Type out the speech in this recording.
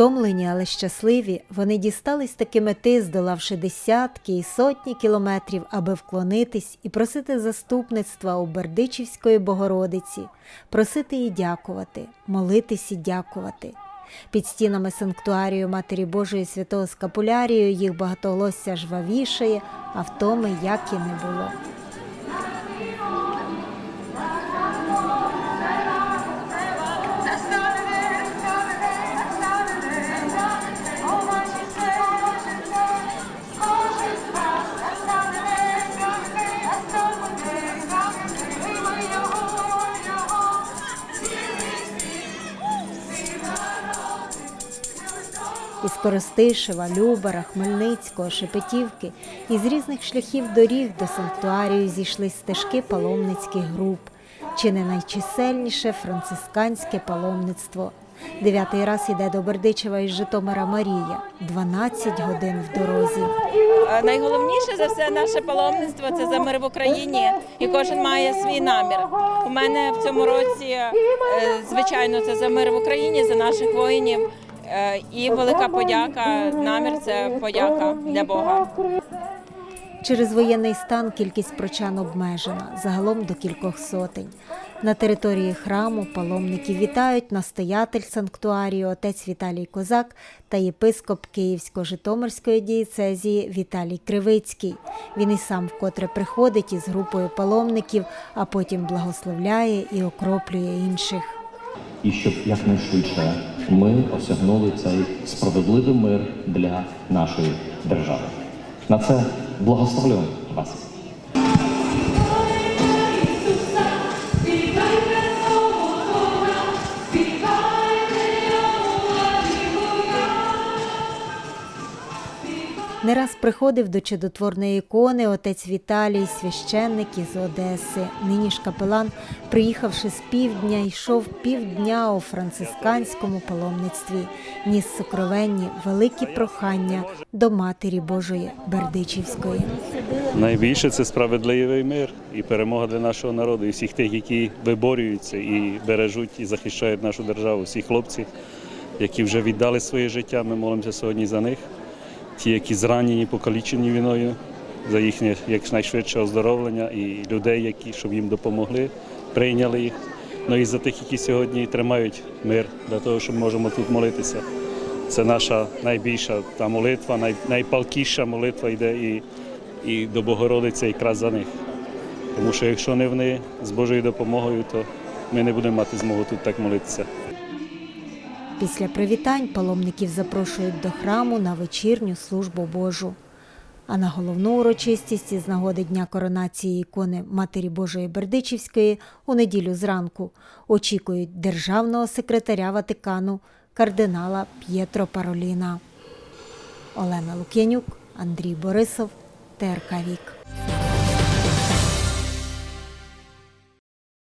Втомлені, але щасливі, вони дістались таки мети, здолавши десятки і сотні кілометрів, аби вклонитись і просити заступництва у Бердичівської Богородиці, просити і дякувати, молитись і дякувати. Під стінами санктуарію Матері Божої Святого Скапулярію їх багатоголосся жвавішає, а втоми як і не було. Із Коростишева, Любара, Хмельницького, Шепетівки із різних шляхів доріг до санктуарію зійшли стежки паломницьких груп, чи не найчисельніше францисканське паломництво. Дев'ятий раз іде до Бердичева із Житомира Марія, 12 годин в дорозі. Найголовніше за все наше паломництво це за мир в Україні, і кожен має свій намір. У мене в цьому році, е, звичайно, це за мир в Україні, за наших воїнів. Е, І велика подяка. Намір це подяка для Бога. Через воєнний стан кількість прочан обмежена, загалом до кількох сотень. На території храму паломників вітають настоятель санктуарію отець Віталій Козак та єпископ Київсько-Житомирської дієцезії Віталій Кривицький. Він і сам вкотре приходить із групою паломників, а потім благословляє і окроплює інших. і щоб якнайшвидше ми осягнули цей справедливий мир для нашої держави. На це благословлю вас. Не раз приходив до чудотворної ікони отець Віталій, священник із Одеси. Нині ж капелан, приїхавши з півдня, йшов півдня у францисканському паломництві, ніс сокровенні великі прохання до Матері Божої Бердичівської. Найбільше це справедливий мир і перемога для нашого народу, і всіх тих, які виборюються і бережуть і захищають нашу державу. Всі хлопці, які вже віддали своє життя. Ми молимося сьогодні за них. Ті, які зранені, покалічені війною, за їхнє якнайшвидше оздоровлення і людей, які щоб їм допомогли, прийняли їх. Ну і за тих, які сьогодні тримають мир для того, щоб можемо тут молитися. Це наша найбільша та молитва, най, найпалкіша молитва йде і, і до Богородиці якраз за них. Тому що якщо не вони з Божою допомогою, то ми не будемо мати змогу тут так молитися. Після привітань паломників запрошують до храму на вечірню службу Божу. А на головну урочистість із нагоди Дня коронації ікони Матері Божої Бердичівської у неділю зранку очікують державного секретаря Ватикану кардинала П'єтро Пароліна. Олена Лук'янюк, Андрій Борисов, ТРК Вік.